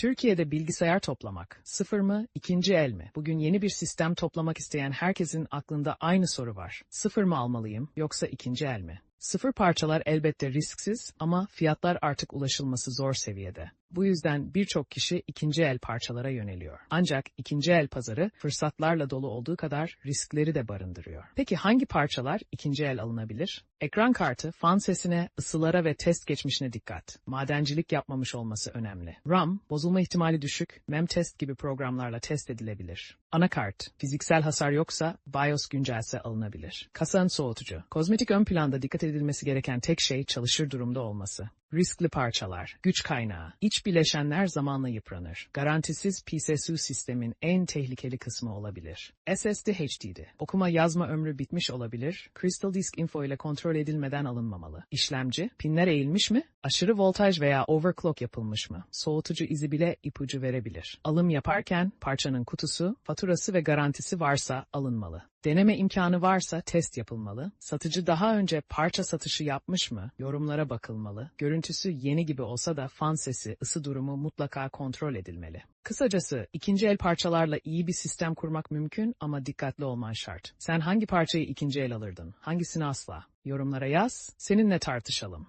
Türkiye'de bilgisayar toplamak sıfır mı, ikinci el mi? Bugün yeni bir sistem toplamak isteyen herkesin aklında aynı soru var. Sıfır mı almalıyım yoksa ikinci el mi? Sıfır parçalar elbette risksiz ama fiyatlar artık ulaşılması zor seviyede. Bu yüzden birçok kişi ikinci el parçalara yöneliyor. Ancak ikinci el pazarı fırsatlarla dolu olduğu kadar riskleri de barındırıyor. Peki hangi parçalar ikinci el alınabilir? Ekran kartı, fan sesine, ısılara ve test geçmişine dikkat. Madencilik yapmamış olması önemli. RAM, bozulma ihtimali düşük, memtest gibi programlarla test edilebilir. Anakart, fiziksel hasar yoksa BIOS güncelse alınabilir. Kasanın soğutucu, kozmetik ön planda dikkat edilmesi gereken tek şey çalışır durumda olması. Riskli parçalar, güç kaynağı, iç bileşenler zamanla yıpranır. Garantisiz PSU sistemin en tehlikeli kısmı olabilir. SSD HDD, okuma yazma ömrü bitmiş olabilir, Crystal Disk Info ile kontrol edilmeden alınmamalı. İşlemci, pinler eğilmiş mi? Aşırı voltaj veya overclock yapılmış mı? Soğutucu izi bile ipucu verebilir. Alım yaparken parçanın kutusu, faturası ve garantisi varsa alınmalı. Deneme imkanı varsa test yapılmalı. Satıcı daha önce parça satışı yapmış mı? Yorumlara bakılmalı. Görüntüsü yeni gibi olsa da fan sesi, ısı durumu mutlaka kontrol edilmeli. Kısacası ikinci el parçalarla iyi bir sistem kurmak mümkün ama dikkatli olman şart. Sen hangi parçayı ikinci el alırdın? Hangisini asla? Yorumlara yaz, seninle tartışalım.